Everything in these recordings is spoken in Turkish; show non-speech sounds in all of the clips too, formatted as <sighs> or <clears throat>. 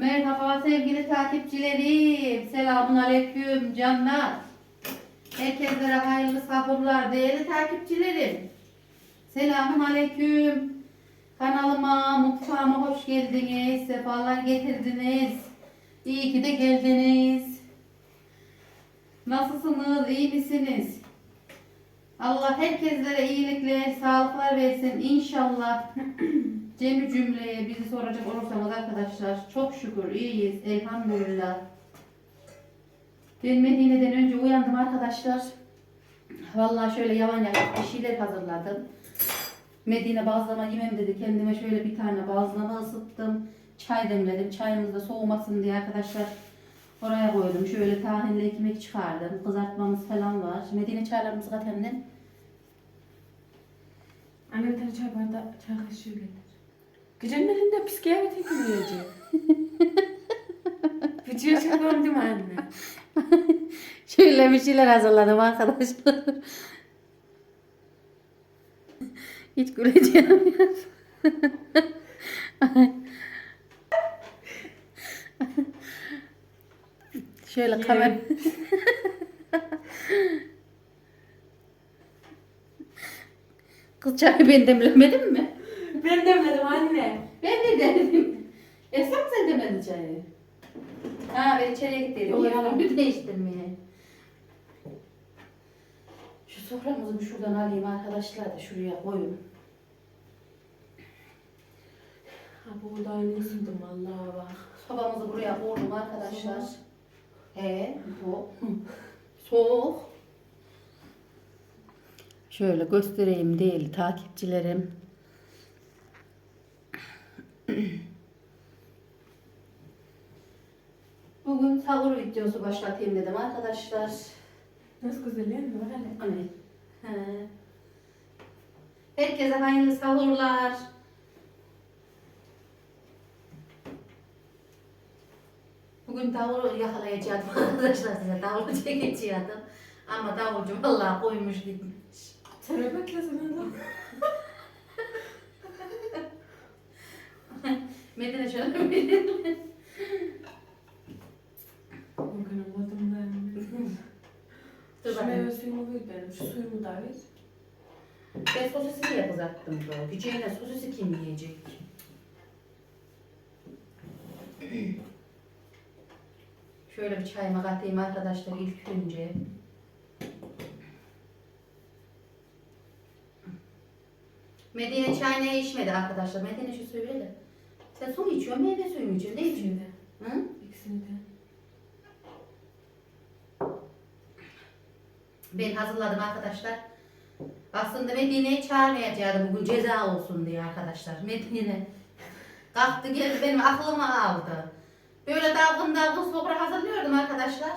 Merhaba sevgili takipçilerim. Selamun aleyküm canlar. Herkese hayırlı sabırlar değerli takipçilerim. Selamun aleyküm. Kanalıma, mutfağıma hoş geldiniz. Sefalar getirdiniz. İyi ki de geldiniz. Nasılsınız? iyi misiniz? Allah herkeslere iyilikler, sağlıklar versin inşallah. <clears throat> Cem'i cümleye bizi soracak olursanız arkadaşlar çok şükür iyiyiz elhamdülillah. Ben Medine'den önce uyandım arkadaşlar. Vallahi şöyle yavan yavan bir şeyler hazırladım. Medine bazlama yemem dedi. Kendime şöyle bir tane bazlama ısıttım. Çay demledim. Çayımız da soğumasın diye arkadaşlar oraya koydum. Şöyle tahinli ekmek çıkardım. Kızartmamız falan var. Medine çaylarımız zaten Anne bir tane çay bardağı, çay kaşığı getir. Gecenin elinde psikiyatri teknoloji. <laughs> Video çekiyorum değil mi anne? <laughs> Şöyle bir şeyler hazırladım arkadaşlar. Hiç güleceğim ya. <laughs> Şöyle kamera. Kız çayı ben demlemedim mi? Ben demedim anne. Ben de denedim. Esam sen demedin çayı. Ha ben içeriye gittim. Olur. Yalan bir değiştirmeye. Şu soframızı bir şuradan alayım arkadaşlar da şuraya koyun. Ha bu da aynı ısındım vallahi bak. Sobamızı buraya koydum arkadaşlar. He, bu. Soğuk. Şöyle göstereyim değil takipçilerim. Bugün sahur videosu başlatayım dedim arkadaşlar. Nasıl güzel değil mi? Hani, he. Herkese hayırlı sahurlar. Bugün davul yakalayacaktım <laughs> arkadaşlar size davul çekeceğim. Ama davulcu vallahi koymuş gitmiş. Sen öyle beklesin adam. Medine şöyle bir Bugün olmadım ben. Dur Şu bakayım. meyve suyumu ver benim. Şu suyumu da ver. Ben sosisi kızarttım bu. Güceyle sosisi kim yiyecek? Şöyle bir çayıma katayım arkadaşlar ilk önce. Medine çay ne içmedi arkadaşlar? Medine şu suyu verir. Sen su mu içiyorsun, meyve suyu mu içiyorsun? Ne içiyorsun? De. Hı? İkisini de. Ben hazırladım arkadaşlar. Aslında Medine'yi çağırmayacaktım bugün ceza olsun diye arkadaşlar. Medine kalktı geldi benim aklıma aldı. Böyle dalgın dalgın sofra hazırlıyordum arkadaşlar.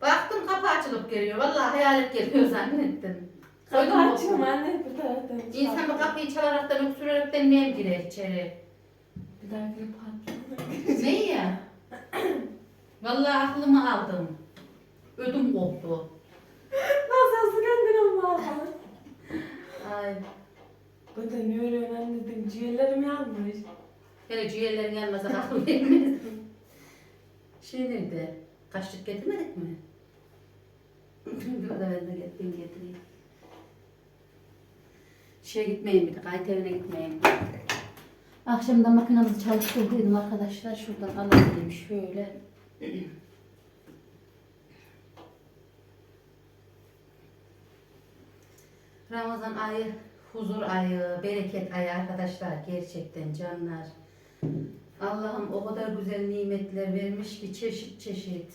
Baktım kapı açılıp geliyor. Vallahi hayalet geliyor zannettim. Kapı açayım anne bu taraftan. İnsan bu kapıyı çalaraktan öksürerekten neye girer içeri? Patlı. ne ya? Vallahi aklımı aldım. Ödüm koptu. Nasıl sıkıntın ama. Ay. Bu da ne öyle anne dedim. Ciğerlerim yanmış. Hele ciğerlerin yanmasa akıl vermez. Şey nerede? Kaşık getirmedik mi? Dur da ben de getireyim getireyim. Şeye gitmeyin bir de, kayıt evine gitmeyin. Akşamda makinamızı çalıştırdıydım arkadaşlar. Şuradan alayım şöyle. Ramazan ayı, huzur ayı, bereket ayı arkadaşlar. Gerçekten canlar. Allah'ım o kadar güzel nimetler vermiş ki çeşit çeşit.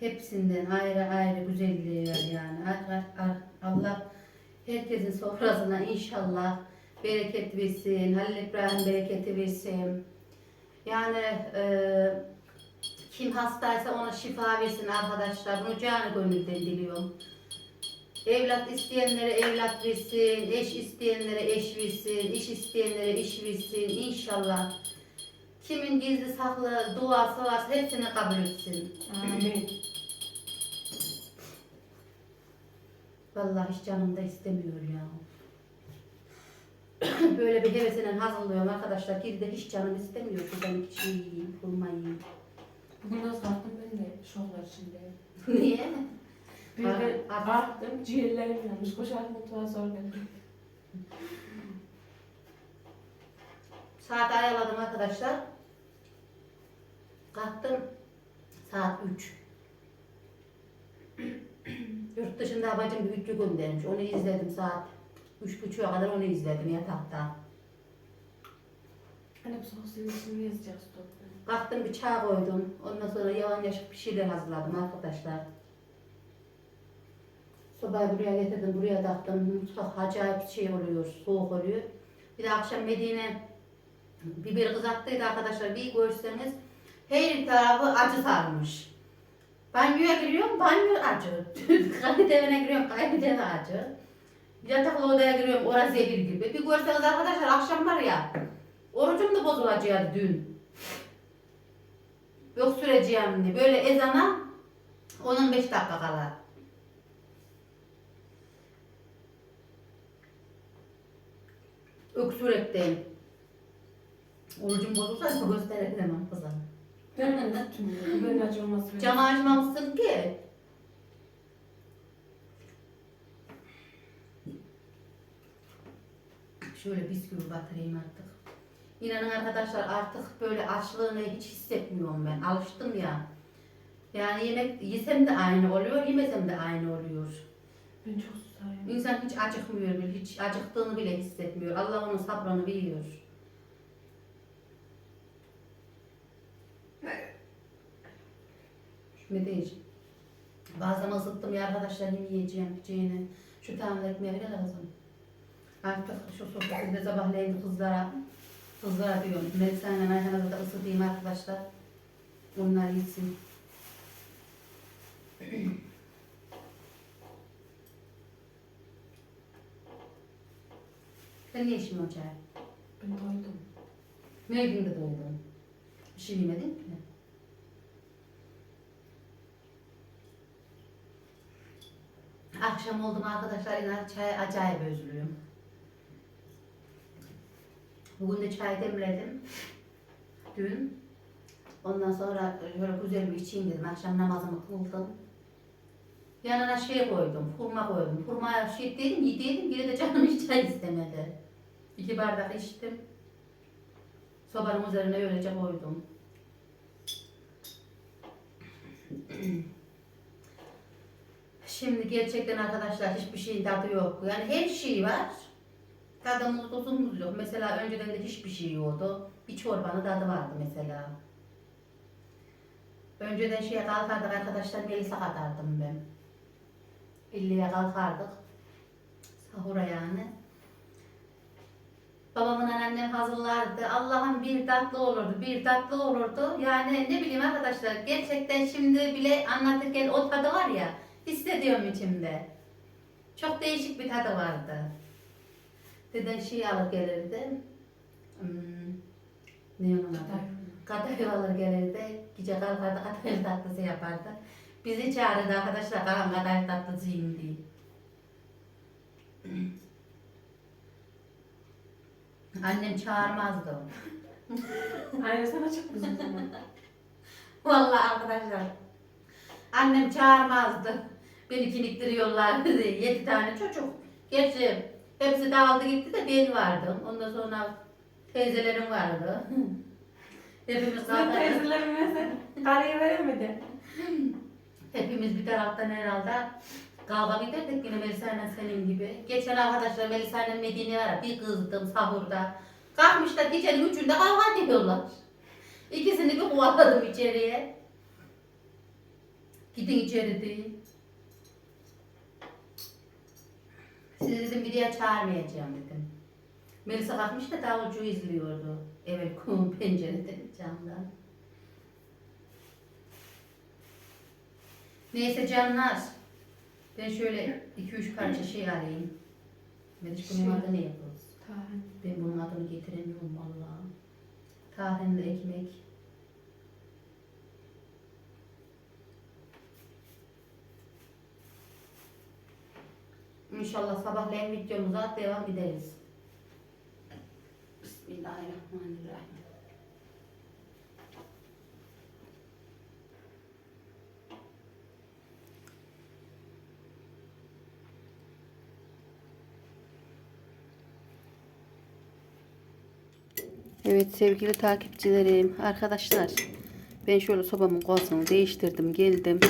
Hepsinden ayrı ayrı güzelliği var yani. Allah herkesin sofrasına inşallah bereket versin. Halil İbrahim bereketi versin. Yani e, kim hastaysa ona şifa versin arkadaşlar. Bunu canı gönülden diliyorum. Evlat isteyenlere evlat versin, eş isteyenlere eş versin, iş isteyenlere iş versin inşallah. Kimin gizli saklı duası varsa hepsini kabul etsin. Amin. Vallahi hiç canım da istemiyor ya. <coughs> Böyle bir hevesiyle hazırlıyorum arkadaşlar. Geri de hiç canım istemiyor. Şuradan iki şey yiyeyim, hurma yiyeyim. Bugün nasıl kalktım ben de şoklar içinde. <laughs> Niye? De aa. kalktım ciğerlerim yanmış. Koşarak mutfağa zor geldim. Saat ayarladım arkadaşlar. Kalktım saat 3. <coughs> Yurt dışında bacım bir video göndermiş. Onu izledim saat 3.30'a kadar onu izledim yatakta. Hani bu soğuk suyun içini yazacağız toplam. Kalktım bir çay koydum. Ondan sonra yavan yaşık bir şeyler hazırladım arkadaşlar. Sobayı buraya getirdim, buraya taktım. Mutfak acayip şey oluyor, soğuk oluyor. Bir de akşam Medine biber kızarttıydı arkadaşlar. Bir görseniz her tarafı acı sarmış. Banyoya giriyorum, banyo acı. <laughs> Kaydevine giriyorum, kaydeve acı. Yataklı odaya giriyorum, orası zehir gibi. Bir görseniz arkadaşlar akşam var ya, orucum da bozulacaktı dün. Yok süreceğim diye. Böyle ezana 10-15 dakika kala. Öksürekteyim. Orucum bozulsa gösterebilirim kıza. Ben mi unuttum ya? Ben acı olması Camı açmamışsın ki. Şöyle bisküvi batırayım artık. İnanın arkadaşlar artık böyle açlığını hiç hissetmiyorum ben. Alıştım ya. Yani yemek yesem de aynı oluyor, yemesem de aynı oluyor. Ben çok susayım. İnsan hiç acıkmıyor bile, hiç acıktığını bile hissetmiyor. Allah onun sabrını biliyor. Şimdi değil. Bazen ısıttım ya arkadaşlar yemeyeceğim yiyeceğini. Şu tane ekmeği de lazım. Artık şu sohbetinde sabahleyin kızlara, kızlara diyorum. Melisa'yla Ayhan'a da ısıtayım arkadaşlar. Onlar yesin. <clears throat> Sen ne işin olacak? Ben doydum. Mevgin de doydun. Bir şey yemedin ki. Akşam oldu mu arkadaşlar inan çay acayip özlüyorum. Bugün de çay demledim. Dün. Ondan sonra şöyle güzel bir içeyim dedim. Akşam namazımı kıldım. Yanına şey koydum, hurma koydum. Hurmaya şey dedim, yediydim, yine de canım hiç çay istemedi. İki bardak içtim. Sobanın üzerine öylece koydum. Şimdi gerçekten arkadaşlar hiçbir şeyin tadı yok. Yani her şey var. Tadımız, tuzumuz yok. Mesela önceden de hiçbir şey yoktu. Bir çorbanın tadı vardı mesela. Önceden şeye kalkardık arkadaşlar Melisa katardım ben. İlliye kalkardık. Sahura yani. Babamın annem hazırlardı. Allah'ım bir tatlı olurdu, bir tatlı olurdu. Yani ne bileyim arkadaşlar gerçekten şimdi bile anlatırken o tadı var ya hissediyorum içimde. Çok değişik bir tadı vardı. Deden şey alır gelirdi. Hmm, ne onun adı? Kadayıf alır gelirdi. Gece kalkardı kadayıf tatlısı yapardı. Bizi çağırırdı arkadaşlar kalan kadayıf tatlısı yiyin diye. <clears throat> Annem çağırmazdı. <laughs> Aynen sana çok zaman. Vallahi arkadaşlar. Annem çağırmazdı. Beni kiniktiriyorlardı diye. Yedi tane çocuk. Gerçi hepsi dağıldı gitti de ben vardım. Ondan sonra teyzelerim vardı. <laughs> Hepimiz teyzelerime sen karıyı veremedi. <laughs> Hepimiz bir taraftan herhalde kavga giderdik yine Melisa'yla senin gibi. Geçen arkadaşlar Melisa'yla Medine var bir kızdım sahurda. Kalkmışlar gecenin üçünde kavga ediyorlar. İkisini bir kovaladım içeriye. Gidin içeri diye. Sizi dedim diye çağırmayacağım dedim. Melisa kalkmış da davulcu izliyordu. Evet kum <laughs> pencereden camdan. Neyse canlar. Ben şöyle 2-3 parça şey arayayım. Meriç bunun Şey. adı ne yapıyoruz? Tahin. Ben bunun adını getiremiyorum vallahi. Tahinli ekmek. İnşallah sabahleyin videomuza devam ederiz. Bismillahirrahmanirrahim. Evet sevgili takipçilerim, arkadaşlar. Ben şöyle sobamın kovasını değiştirdim, geldim.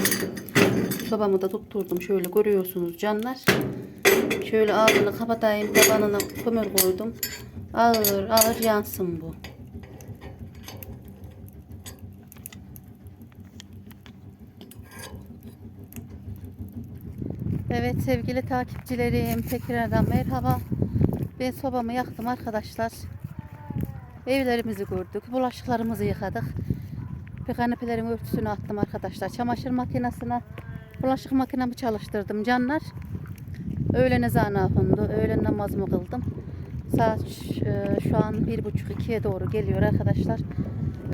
Sobamı da tutturdum. Şöyle görüyorsunuz canlar. Şöyle altını kapatayım, tabanına kömür koydum. Ağır ağır yansın bu. Evet sevgili takipçilerim, tekrardan merhaba. Ben sobamı yaktım arkadaşlar. Evlerimizi gördük. Bulaşıklarımızı yıkadık. Bir kanepelerin örtüsünü attım arkadaşlar. Çamaşır makinesine bulaşık makinemi çalıştırdım canlar. Öğlen ezanı okundu. Öğlen namazımı kıldım. Saat e, şu an bir buçuk ikiye doğru geliyor arkadaşlar.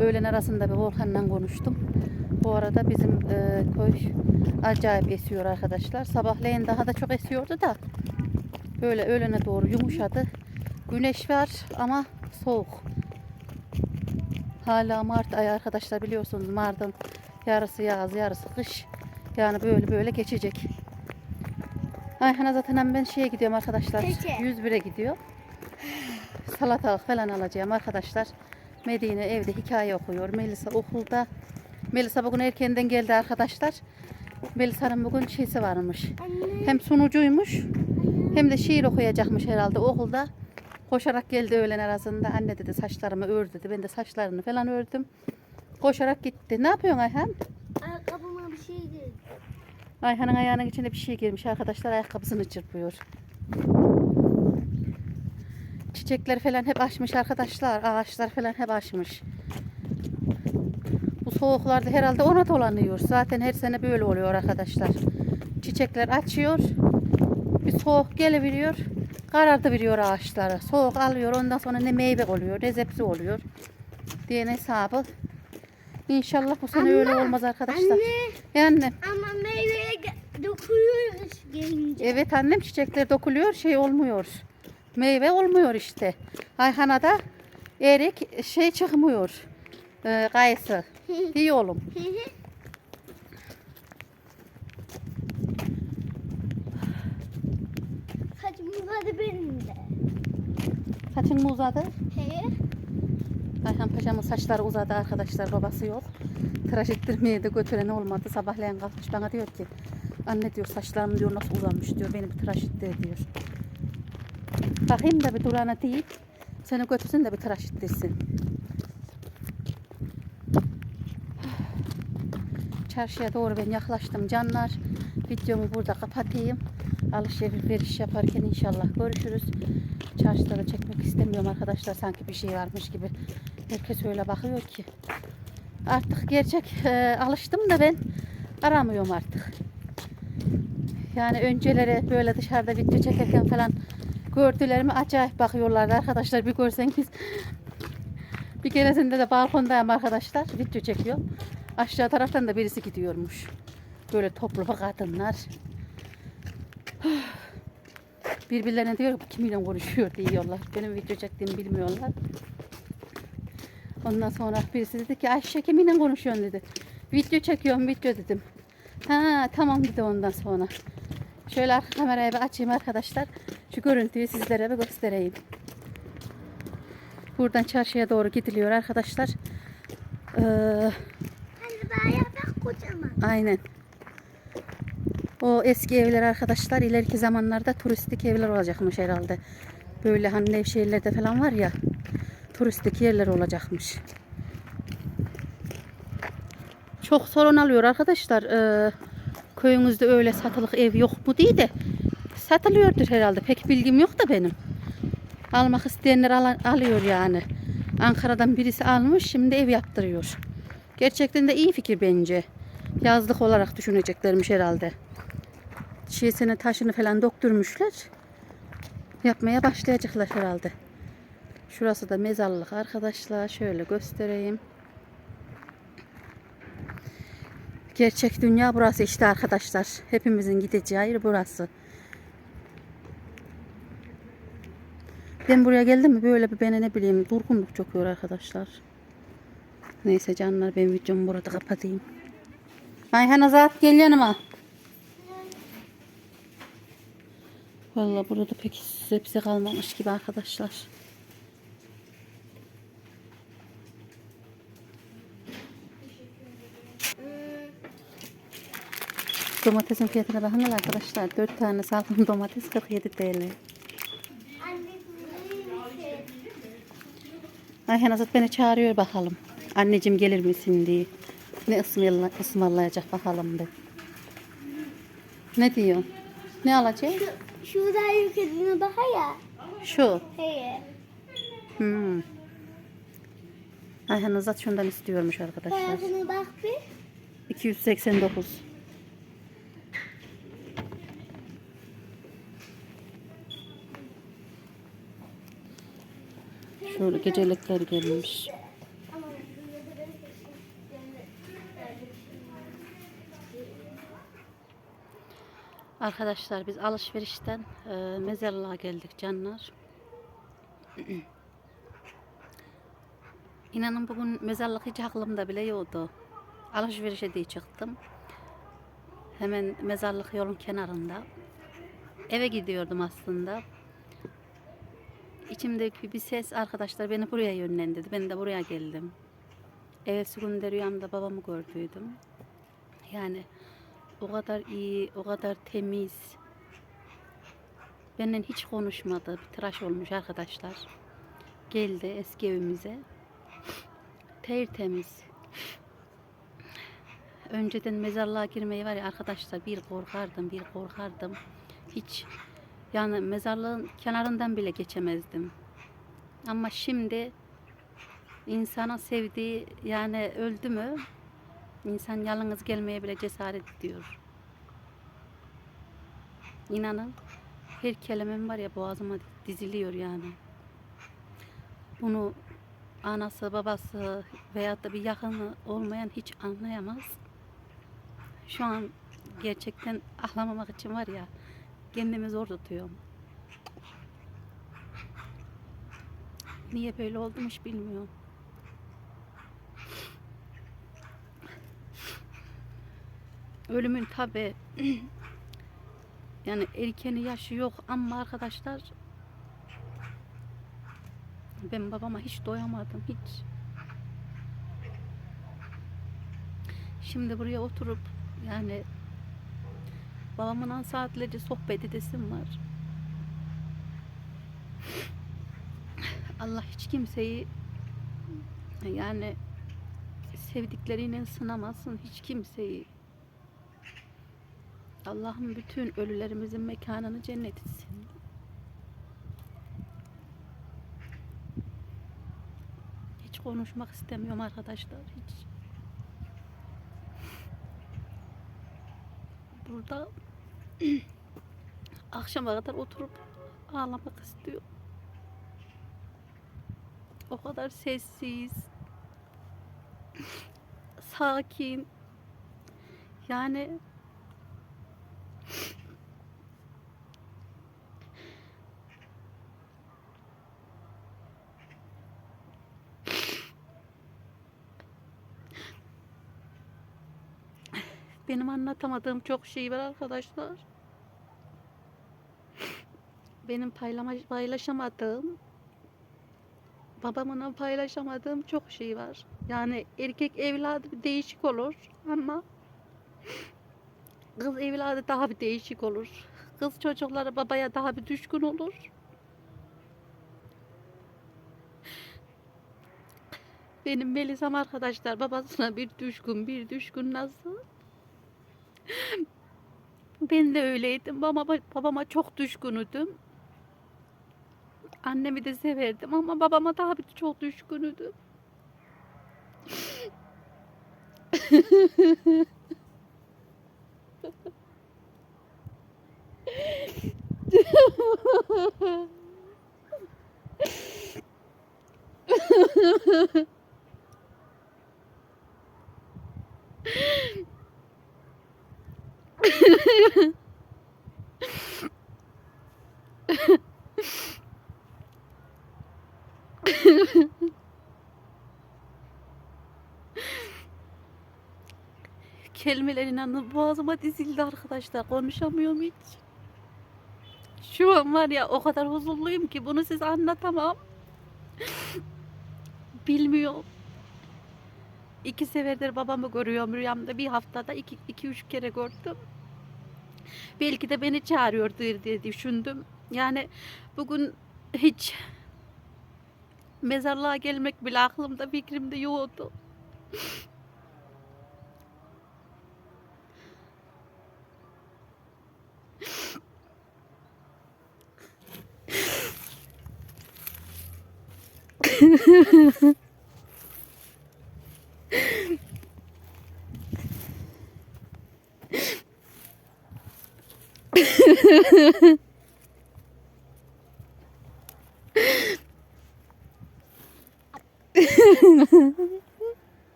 Öğlen arasında bir Volkan'la konuştum. Bu arada bizim e, köy acayip esiyor arkadaşlar. Sabahleyin daha da çok esiyordu da böyle öğlene doğru yumuşadı. Güneş var ama soğuk. Hala Mart ayı arkadaşlar biliyorsunuz Mart'ın yarısı yaz yarısı kış. Yani böyle böyle geçecek. Ayhan'a zaten hem ben şeye gidiyorum arkadaşlar. Peki. 101'e gidiyor. Salatalık falan alacağım arkadaşlar. Medine evde hikaye okuyor. Melisa okulda. Melisa bugün erkenden geldi arkadaşlar. Melisa'nın bugün şeysi varmış. Anne. Hem sunucuymuş hem de şiir okuyacakmış herhalde okulda. Koşarak geldi öğlen arasında. Anne dedi saçlarımı ör dedi. Ben de saçlarını falan ördüm. Koşarak gitti. Ne yapıyorsun Ayhan? Ayakkabıma bir şey girdi. Ayhan'ın ayağının içine bir şey girmiş arkadaşlar. Ayakkabısını çırpıyor. Çiçekler falan hep açmış arkadaşlar. Ağaçlar falan hep açmış. Bu soğuklarda herhalde ona dolanıyor. Zaten her sene böyle oluyor arkadaşlar. Çiçekler açıyor. Bir soğuk gelebiliyor. Karardı biliyor ağaçları. Soğuk alıyor. Ondan sonra ne meyve oluyor ne zepsi oluyor. Diye hesabı. İnşallah bu sene öyle olmaz arkadaşlar. Anne. Yani Ama meyveye ge- dokunuyoruz gelince. Evet annem çiçekler dokuluyor şey olmuyor. Meyve olmuyor işte. Ayhan'a da erik şey çıkmıyor. Ee, kayısı. <laughs> İyi oğlum. Saçım uzadı benim de. Saçın mı uzadı? He? Ayhan paşamın saçları uzadı arkadaşlar babası yok. Tıraş ettirmeye de götüren olmadı. Sabahleyin kalkmış bana diyor ki anne diyor saçlarım diyor nasıl uzamış diyor beni bir tıraş ettir diyor. Bakayım da bir durana değil. Seni götürsün de bir tıraş ettirsin. Çarşıya doğru ben yaklaştım canlar. Videomu burada kapatayım. Alışveriş yaparken inşallah görüşürüz. Çarşıda da çekmek istemiyorum arkadaşlar. Sanki bir şey varmış gibi. Herkes öyle bakıyor ki. Artık gerçek e, alıştım da ben aramıyorum artık. Yani önceleri böyle dışarıda video çekerken falan gördülerimi acayip bakıyorlardı arkadaşlar. Bir görseniz bir keresinde de balkondayım arkadaşlar. Video çekiyorum. Aşağı taraftan da birisi gidiyormuş. Böyle toplu kadınlar. <sighs> Birbirlerine diyor bu kiminle konuşuyor diyorlar. Benim video çektiğimi bilmiyorlar. Ondan sonra birisi dedi ki Ayşe kiminle konuşuyorsun dedi. Video çekiyorum video dedim. Ha tamam dedi ondan sonra. Şöyle arka kamerayı bir açayım arkadaşlar. Şu görüntüyü sizlere bir göstereyim. Buradan çarşıya doğru gidiliyor arkadaşlar. Ee, Hani. Aynen. O eski evler arkadaşlar ileriki zamanlarda turistik evler olacakmış herhalde. Böyle hani Nevşehir'lerde falan var ya turistik yerler olacakmış. Çok sorun alıyor arkadaşlar. Ee, köyünüzde öyle satılık ev yok mu diye de satılıyordur herhalde. Pek bilgim yok da benim. Almak isteyenler ala- alıyor yani. Ankara'dan birisi almış şimdi ev yaptırıyor. Gerçekten de iyi fikir bence. Yazlık olarak düşüneceklermiş herhalde. Şişesini taşını falan döktürmüşler. Yapmaya başlayacaklar herhalde. Şurası da mezarlık arkadaşlar. Şöyle göstereyim. Gerçek dünya burası işte arkadaşlar. Hepimizin gideceği yer burası. Ben buraya geldim mi böyle bir beni ne bileyim durgunluk çöküyor arkadaşlar. Neyse canlar ben videomu burada kapatayım. Ayhan Azat gel yanıma. Vallahi burada pek hepsi kalmamış gibi arkadaşlar. Domatesin fiyatına bakın arkadaşlar. 4 tane salkım <laughs> domates 47 TL. Ayhan Azat beni çağırıyor bakalım. Anneciğim gelir misin diye. Ne ısmarla, ısmarlayacak bakalım de. Ne diyor? Ne alacak? Şurada yukarıdına bak ya. Şu. Hey. Hmm. Ayhan Azat şundan istiyormuş arkadaşlar. Tarafına bak bir. 289. Şöyle gecelikler gelmiş. Arkadaşlar biz alışverişten e, mezarlığa geldik canlar. <clears throat> İnanın bugün mezarlık hiç aklımda bile yoktu. Alışverişe diye çıktım. Hemen mezarlık yolun kenarında. Eve gidiyordum aslında. İçimdeki bir ses arkadaşlar beni buraya yönlendirdi. Ben de buraya geldim. Evvelsi günde rüyamda babamı gördüydüm. Yani o kadar iyi, o kadar temiz. Benden hiç konuşmadı. Bir tıraş olmuş arkadaşlar. Geldi eski evimize. Tertemiz. Önceden mezarlığa girmeyi var ya arkadaşlar bir korkardım, bir korkardım. Hiç yani mezarlığın kenarından bile geçemezdim. Ama şimdi insana sevdiği yani öldü mü İnsan yalnız gelmeye bile cesaret ediyor. İnanın her kelimem var ya boğazıma diziliyor yani. Bunu anası, babası veyahut da bir yakını olmayan hiç anlayamaz. Şu an gerçekten ağlamamak için var ya kendimi zor tutuyorum. Niye böyle oldum hiç bilmiyorum. Ölümün tabi <clears throat> yani erkeni yaşı yok ama arkadaşlar ben babama hiç doyamadım hiç. Şimdi buraya oturup yani babamla saatlerce sohbet edesim var. Allah hiç kimseyi yani sevdikleriyle sınamasın hiç kimseyi. Allah'ım bütün ölülerimizin mekanını cennet etsin. Hiç konuşmak istemiyorum arkadaşlar. Hiç. Burada <clears throat> akşama kadar oturup ağlamak istiyorum. O kadar sessiz, <clears throat> sakin. Yani Benim anlatamadığım çok şey var arkadaşlar. Benim paylaşamadığım, babamla paylaşamadığım çok şey var. Yani erkek evladı değişik olur ama kız evladı daha bir değişik olur. Kız çocukları babaya daha bir düşkün olur. Benim Melisam arkadaşlar babasına bir düşkün, bir düşkün nasıl? <laughs> Ben de öyleydim. Babama, babama çok düşkünüdüm. Annemi de severdim ama babama daha bir çok düşkünüdüm. <laughs> Kelimeler inanın boğazıma dizildi arkadaşlar. Konuşamıyorum hiç. Şu an var ya o kadar huzurluyum ki bunu size anlatamam. <laughs> Bilmiyorum. İki seferdir babamı görüyorum rüyamda. Bir haftada iki, iki üç kere gördüm. Belki de beni çağırıyordur diye düşündüm. Yani bugün hiç mezarlığa gelmek bile aklımda fikrimde yoktu. <laughs> フフフフ。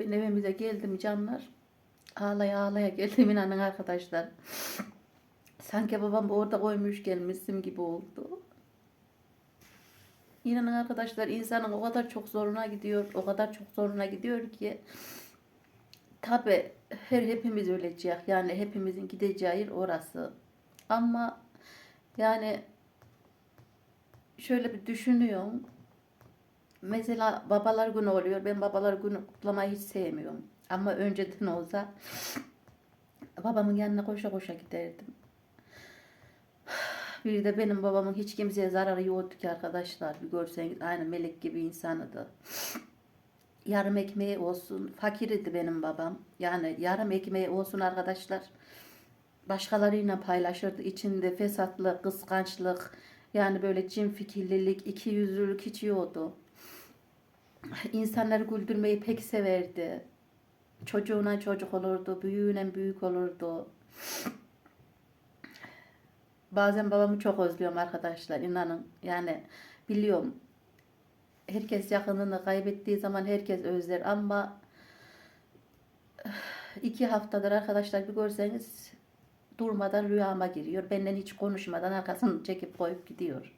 Ben evimize geldim canlar. Ağlaya ağlaya geldim <laughs> inanın arkadaşlar. Sanki babam orada koymuş gelmişsim gibi oldu. İnanın arkadaşlar insanın o kadar çok zoruna gidiyor, o kadar çok zoruna gidiyor ki tabi her hepimiz öleceğiz. Yani hepimizin gideceği yer orası. Ama yani şöyle bir düşünüyorum. Mesela babalar günü oluyor. Ben babalar günü kutlamayı hiç sevmiyorum. Ama önceden olsa <sighs> babamın yanına koşa koşa giderdim. <sighs> Bir de benim babamın hiç kimseye zararı yoktu ki arkadaşlar. Bir görseniz aynı melek gibi insanıydı. <sighs> Yarım ekmeği olsun. Fakir idi benim babam. Yani yarım ekmeği olsun arkadaşlar. Başkalarıyla paylaşırdı. İçinde fesatlık, kıskançlık, yani böyle cin fikirlilik, iki yüzlülük hiç yoktu. İnsanları güldürmeyi pek severdi. Çocuğuna çocuk olurdu, büyüğüne büyük olurdu. Bazen babamı çok özlüyorum arkadaşlar inanın. Yani biliyorum herkes yakınını kaybettiği zaman herkes özler ama iki haftadır arkadaşlar bir görseniz durmadan rüyama giriyor. Benden hiç konuşmadan arkasını çekip koyup gidiyor.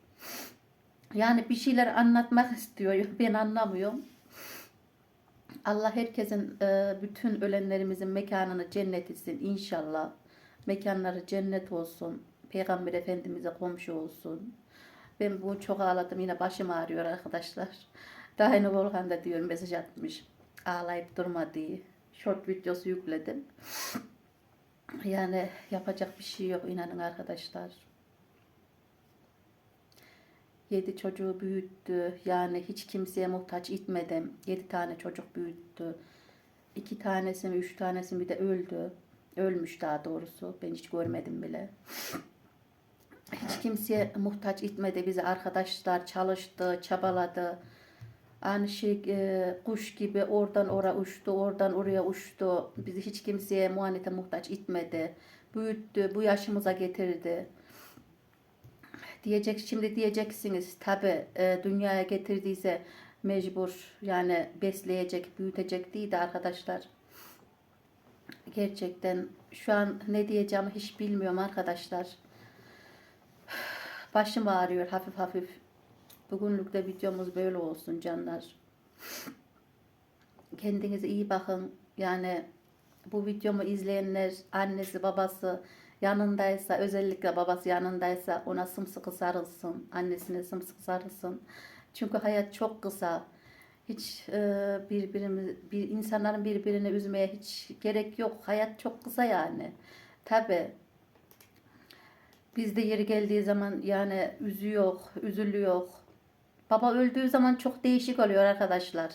Yani bir şeyler anlatmak istiyor. Ben anlamıyorum. Allah herkesin e, bütün ölenlerimizin mekanını cennet etsin inşallah. Mekanları cennet olsun. Peygamber Efendimiz'e komşu olsun. Ben bu çok ağladım. Yine başım ağrıyor arkadaşlar. <laughs> Daha yeni Volkan da diyor mesaj atmış. Ağlayıp durma diye. Short videosu yükledim. <laughs> Yani yapacak bir şey yok inanın arkadaşlar. Yedi çocuğu büyüttü. Yani hiç kimseye muhtaç etmedim. Yedi tane çocuk büyüttü. İki tanesi mi, üç tanesi bir de öldü. Ölmüş daha doğrusu. Ben hiç görmedim bile. Hiç kimseye muhtaç etmedi bizi arkadaşlar. Çalıştı, çabaladı. Aynı şey e, kuş gibi oradan oraya uçtu, oradan oraya uçtu. Bizi hiç kimseye muhanete muhtaç etmedi. Büyüttü, bu yaşımıza getirdi. Diyecek şimdi diyeceksiniz tabi e, dünyaya getirdiyse mecbur yani besleyecek, büyütecek değil de arkadaşlar. Gerçekten şu an ne diyeceğimi hiç bilmiyorum arkadaşlar. <sighs> Başım ağrıyor hafif hafif. Bugünlük de videomuz böyle olsun canlar. <sighs> Kendinize iyi bakın. Yani bu videomu izleyenler annesi babası yanındaysa özellikle babası yanındaysa ona sımsıkı sarılsın. Annesine sımsıkı sarılsın. Çünkü hayat çok kısa. Hiç e, birbirimiz bir insanların birbirini üzmeye hiç gerek yok. Hayat çok kısa yani. Tabi bizde yeri geldiği zaman yani üzüyor, üzülüyor. Baba öldüğü zaman çok değişik oluyor arkadaşlar.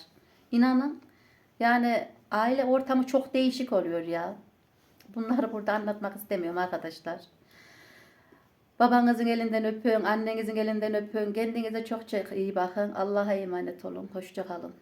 İnanın. Yani aile ortamı çok değişik oluyor ya. Bunları burada anlatmak istemiyorum arkadaşlar. Babanızın elinden öpün, annenizin elinden öpün. Kendinize çok çok iyi bakın. Allah'a emanet olun. Hoşça kalın.